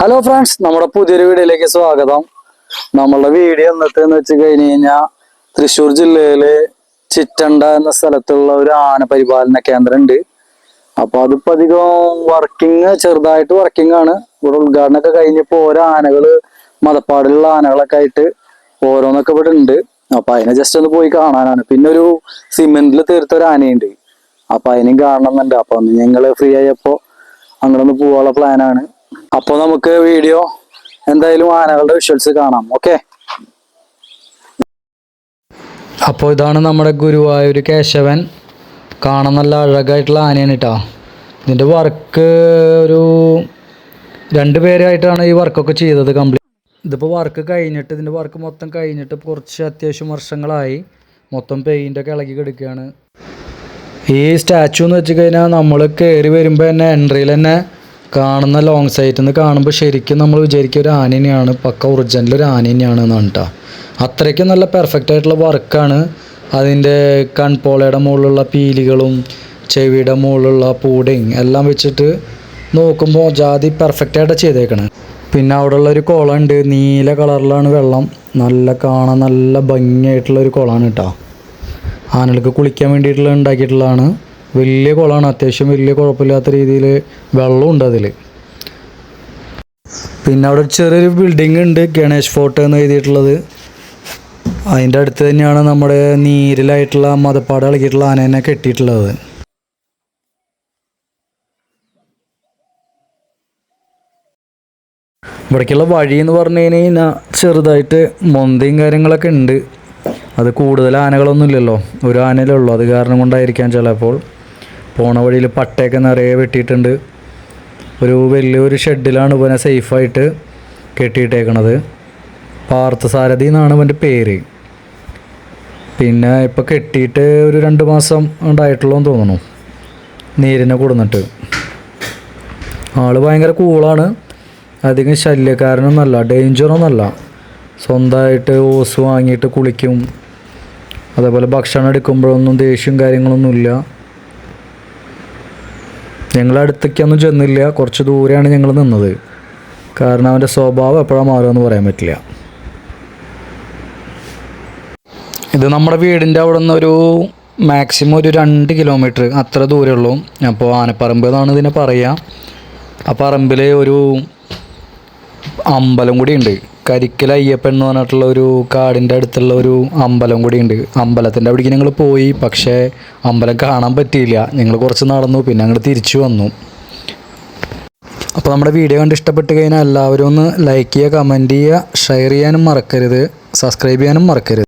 Hello friends നമ്മുടെ പുതിയൊരു വീഡിയോയിലേക്ക് സ്വാഗതം. നമ്മളുടെ വീഡിയോ എന്നത്തെന്ന് വെച്ച് കഴിഞ്ഞ് കഴിഞ്ഞാൽ തൃശ്ശൂർ ജില്ലയിൽ ചിറ്റണ്ട എന്ന സ്ഥലത്തുള്ള ഒരു ആന പരിപാലന കേന്ദ്രം ഉണ്ട് അപ്പൊ അതിപ്പോ അധികം വർക്കിംഗ് ചെറുതായിട്ട് വർക്കിംഗ് ആണ്. ഇവിടെ ഉദ്ഘാടനമൊക്കെ കഴിഞ്ഞപ്പോ ഓരോ ആനകൾ മതപ്പാടിലുള്ള ആനകളൊക്കെ ആയിട്ട് ഓരോന്നൊക്കെ ഇവിടെ ഉണ്ട്. അപ്പൊ അതിനെ ജസ്റ്റ് ഒന്ന് പോയി കാണാനാണ്. പിന്നെ ഒരു സിമെന്റിൽ തീർത്ത ഒരു ആനയുണ്ട്. അപ്പൊ അതിനും കാണണമെന്നുണ്ട് അപ്പൊ ഞങ്ങൾ ഫ്രീ ആയപ്പോ അങ്ങനെ ഒന്ന് പോവാനുള്ള പ്ലാനാണ് അപ്പൊ നമുക്ക് വീഡിയോ എന്തായാലും ആനകളുടെ വിഷ്വൽസ് കാണാം ഓക്കെ അപ്പോൾ ഇതാണ് നമ്മുടെ ഗുരുവായൂർ കേശവൻ. കാണാൻ നല്ല അഴകായിട്ടുള്ള ആനയാണ് കേട്ടോ ഇതിന്റെ വർക്ക് ഒരു രണ്ട് പേരായിട്ടാണ് ഈ വർക്കൊക്കെ ചെയ്തത് കംപ്ലീറ്റ് ഇതിപ്പോൾ വർക്ക് കഴിഞ്ഞിട്ട് ഇതിന്റെ വർക്ക് മൊത്തം കഴിഞ്ഞിട്ട് കുറച്ച് അത്യാവശ്യം വർഷങ്ങളായി. മൊത്തം പെയിന്റൊക്കെ ഇളകി കിടക്കുകയാണ്. ഈ സ്റ്റാച്ചു എന്ന് വെച്ച് കഴിഞ്ഞാൽ നമ്മൾ കയറി വരുമ്പോൾ തന്നെ എൻട്രിയിൽ തന്നെ കാണുന്ന ലോങ് സൈറ്റിൽ നിന്ന് കാണുമ്പോൾ ശരിക്കും നമ്മൾ വിചാരിക്കുക ഒരു ആന തന്നെയാണ് പക്ക ഒറിജിനൽ ഒരു ആന തന്നെയാണ് എന്നാണ് കേട്ടോ അത്രയ്ക്കും നല്ല പെർഫെക്റ്റ് ആയിട്ടുള്ള വർക്കാണ് അതിന്റെ കൺപോളയുടെ മുകളിലുള്ള പീലികളും ചെവിയുടെ മുകളിലുള്ള പൂടിങ് എല്ലാം വെച്ചിട്ട് നോക്കുമ്പോൾ ജാതി പെർഫെക്റ്റ് ആയിട്ട് ചെയ്തേക്കണേ. പിന്നെ അവിടെ ഉള്ളൊരു കുളം ഉണ്ട് നീല കളറിലാണ് വെള്ളം. നല്ല കാണാൻ നല്ല ഭംഗിയായിട്ടുള്ള ഒരു കുളമാണ് കേട്ടോ ആനകൾക്ക് കുളിക്കാൻ വേണ്ടിയിട്ടുള്ള ഉണ്ടാക്കിയിട്ടുള്ളതാണ്. വലിയ കുളമാണ്. അത്യാവശ്യം വലിയ കുഴപ്പമില്ലാത്ത രീതിയിൽ വെള്ളമുണ്ട് അതിൽ പിന്നെ അവിടെ ചെറിയൊരു ബിൽഡിംഗ് ഉണ്ട് ഗണേഷ് ഫോർട്ട് എന്ന് എഴുതിയിട്ടുള്ളത്. അതിന്റെ അടുത്ത് തന്നെയാണ് നമ്മുടെ നീരിലായിട്ടുള്ള മതപ്പാട് ഇളകിയിട്ടുള്ള ആനേനെ കെട്ടിയിട്ടുള്ളത്. ഇവിടേക്കുള്ള വഴി എന്ന് പറഞ്ഞു കഴിഞ്ഞാൽ ചെറുതായിട്ട് മൊന്തയും കാര്യങ്ങളൊക്കെ ഉണ്ട്. അത് കൂടുതൽ ആനകളൊന്നും ഇല്ലല്ലോ. ഒരു ആനയിലുള്ളൂ അത് കാരണം കൊണ്ടായിരിക്കാം ചിലപ്പോൾ. പോണ വഴിയിൽ പട്ടയൊക്കെ നിറയെ വെട്ടിയിട്ടുണ്ട്. ഒരു വലിയൊരു ഷെഡിലാണ് ഇവനെ സേഫായിട്ട് കെട്ടിയിട്ടേക്കണത്. പാർത്ഥസാരഥി എന്നാണ് ഇവന്റെ പേര്. പിന്നെ ഇപ്പോൾ കെട്ടിയിട്ട് ഒരു രണ്ട് മാസം ഉണ്ടായിട്ടുള്ളൂ എന്ന് തോന്നുന്നു. നീരിനെ കൊടുന്നിട്ട്. ആൾ ഭയങ്കര കൂളാണ്. അധികം ശല്യക്കാരനൊന്നല്ല ഡേഞ്ചറൊന്നുമല്ല സ്വന്തമായിട്ട് ഓസ് വാങ്ങിയിട്ട് കുളിക്കും. അതേപോലെ ഭക്ഷണം എടുക്കുമ്പോഴൊന്നും ദേഷ്യം കാര്യങ്ങളൊന്നുമില്ല. ഞങ്ങൾ അടുത്തേക്കൊന്നും ചെന്നില്ല. കുറച്ച് ദൂരെയാണ് ഞങ്ങൾ നിന്നത്. കാരണം അവന്റെ സ്വഭാവം എപ്പോഴാണ് മാറുമെന്ന് പറയാൻ പറ്റില്ല. ഇത് നമ്മുടെ വീടിന്റെ അവിടെ നിന്ന് ഒരു മാക്സിമം ഒരു രണ്ട് കിലോമീറ്റർ അത്ര ദൂരെ ഉള്ളൂ. അപ്പോൾ ആനപ്പറമ്പ് എന്നാണ് ഇതിനെ പറയുക. ആ പറമ്പിൽ ഒരു അമ്പലം കൂടി ഉണ്ട്. കരിക്കൽ അയ്യപ്പൻ എന്ന് പറഞ്ഞിട്ടുള്ള ഒരു കാടിന്റെ അടുത്തുള്ള ഒരു അമ്പലം കൂടിയുണ്ട്. അമ്പലത്തിന്റെ അവിടേക്ക് ഞങ്ങൾ പോയി പക്ഷേ അമ്പലം കാണാൻ പറ്റിയില്ല. ഞങ്ങൾ കുറച്ച് നടന്നു പിന്നെ അങ്ങോട്ട് തിരിച്ചു വന്നു. അപ്പോൾ നമ്മുടെ വീഡിയോ കണ്ട് ഇഷ്ടപ്പെട്ട് കഴിഞ്ഞാൽ എല്ലാവരും ഒന്ന് ലൈക്ക് ചെയ്യുക കമന്റ് ചെയ്യുക ഷെയർ ചെയ്യാനും മറക്കരുത് സബ്സ്ക്രൈബ് ചെയ്യാനും മറക്കരുത്.